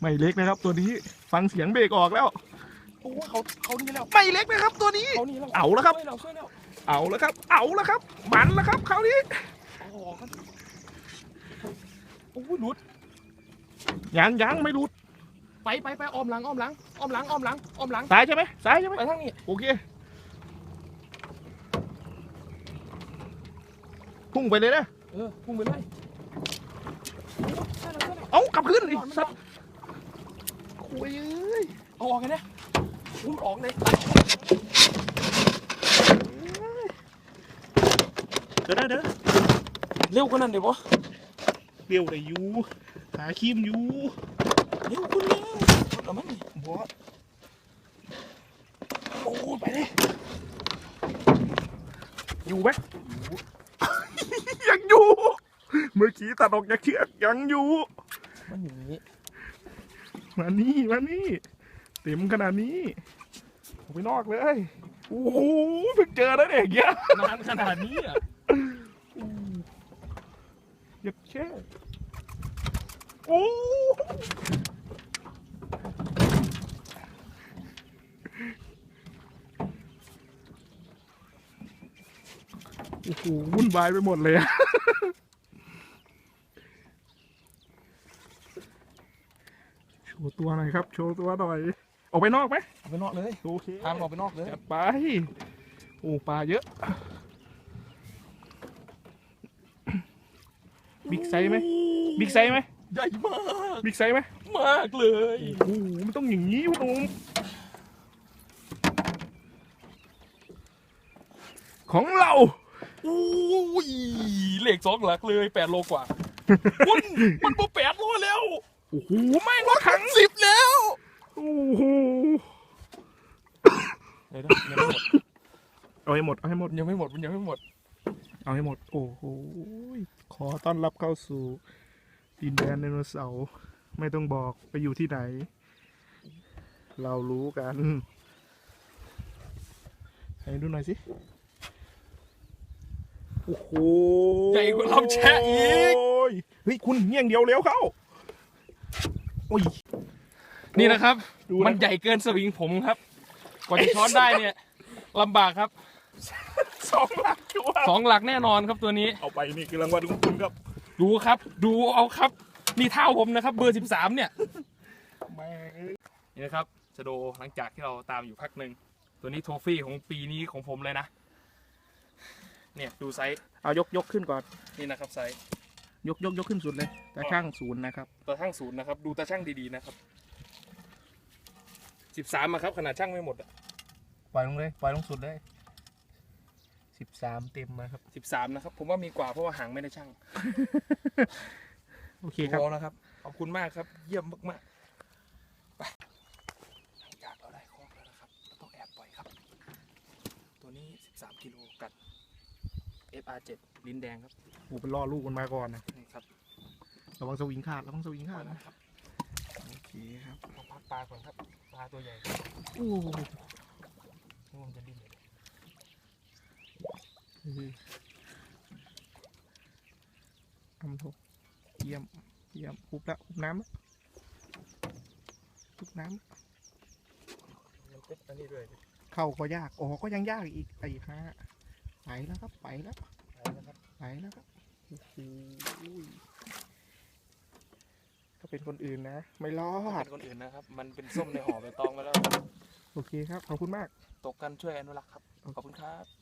ไม่เล็กนะครับ ตัวนี้ฟังเสียงเบรกออกแล้วโอ้เขาเขานี่แล้วไม่เล็กนะครับ ตัวนี้เขานี่แล้วเอาแล้วครับ ช่วยเราช่วยเราเอาแล้วครับ เอาแล้วครับ มันแล้วครับคราวนี้โอ้โหครับโอ้ยหลุดยังยังไม่หลุดไปไปไปอ้อมหลังอ้อมหลังอ้อมหลังอ้อมหลังอ้อมหลังซ้ายใช่ไหมซ้ายใช่ไหมไปทางนี้โอเคพุ่งไปเลยนะเออพุ่งไปเลยใช่แล้วใช่แล้วเอากลับขึ้นอีกมันสัสัตตว์ว์ โอ้ยเอ้ยเอาออกกันเนี่ยพุ่งออกเลยเดี๋ยวนะเดี๋ยวนะเร็วกว่านั้นเดี๋ยวบอเปรี้ยวได้อยู่หาครีมอยู่เร็วคุณเร็วเอามันนี่บอสโอ้ยไปเลยอยู่ไหมยังอยู่ เมื่อกี้ตัดออกจากเชือกยังอยู่ มันอย่างนี้ มานี่มานี่เต็มขนาดนี้ออกไปนอกเลยโอ้โหเพิ่งเจอแล้วเนี่ยอย่างเงี้ยนานขนาดนี้อะหยัดแช่โอ้โอ้โหวุ่นวายไปหมดเลยอะโช ว์ตัวหน่อยครับ โชว์ตัวหน่อย ออกไปนอกไหมเอาไปนอกเลยโอเคพามนออกไปนอกเลยจัดไปโอ้ปลาเยอะบิ๊กไซส์ไหมบิ๊กไซส์ไหมใหญ่มากบิ๊กไซส์ไหมมากเลยโอ้โหมันต้องอย่างนี้พ่อหนุ่มของเราอู้ยเหล็กสองหลักเลยแปดโลกว่าคุณมันพอแปดโลแล้วโอ้โหแม่งรถถัง สิบแล้วโอ้โหเดี๋ยวนะยังไม่หมดเอาให้หมดเอาให้หมดยังไม่หมดมันยังไม่หมด เอาให้หมด โอ้โหขอต้อนรับเข้าสู่ดินแดนไดโนเสาร์ไม่ต้องบอกไปอยู่ที่ไหน เรารู้กันให้ดูหน่อยสิ โอ้โหใหญ่กว่าลำแชะอีกโอ้ยเฮ้ย คุณเงี้ยงเดียวเร็วเข้าโอ้ยนี่นะครับ ดูนะ มันใหญ่เกินสวิงผมครับ กว่าจะช้อนได้เนี่ยลำบากครับสองหลักชัวร์สองหลักแน่นอนครับตัวนี้ เอาไปนี่คือรางวัลของคุณครับดูครับ ดูเอาครับ นี่เท่าผมนะครับ เบอร์สิบสามเนี่ย แม่งนี่นะครับชะโดหลังจากที่เราตามอยู่พักหนึ่ง ตัวนี้โทฟี่ของปีนี้ของผมเลยนะ เนี่ยดูไซส์ เอายกยกขึ้นก่อน นี่นะครับไซส์ ยกยกยกขึ้นสุดเลยแต่ข้างศูนย์นะครับตัวช่างศูนย์นะครับ ดูตาช่างดีๆนะครับสิบสามอะครับขนาดช่างไม่หมดอะปล่อยลงเลยปล่อยลงสุดเลยสิบสามเต็มนะครับสิบสามนะครับ ผมว่ามีกว่าเพราะว่าหางไม่ได้ช่างโอเคครับดูอานะครับขอบคุณมากครับ เยี่ยมมากๆไปหลังจากเราได้ครบแล้วนะครับเราต้องแอบปล่อยครับ ตัวนี้13กิโลกัด FR7 ลิ้นแดงครับโอ้เป็นล่อลูกมันมาก่อนนะนี่ครับระวังสวิงขาดระวังสวิงปขาล่อดยแล้วนะครับโอเคครับต้องพักปลาก่อนครับปลาตัวใหญ่โอ้นี่มันจะดิ้นเลยทำถูกเยี่ยมเยี่ยมคุบแล้วคุบน้ำแล้วคุบน้มันเป็นอันนี้ด้วยำเข้าก็ยากออกก็ยังยากอีกไอ้ฮะไป แล้วครับไปแล้วไปนะครับไปแล้วครับโอ้โหถ้าเป็นคนอื่นนะ ไม่รอดเป็นคนอื่นนะครับ มันเป็นส้มในห่อใบตองไปแล้ว โอเคครับ ขอบคุณมาก ตกกันช่วยอนุรักษ์ครับ ขอบคุณครับ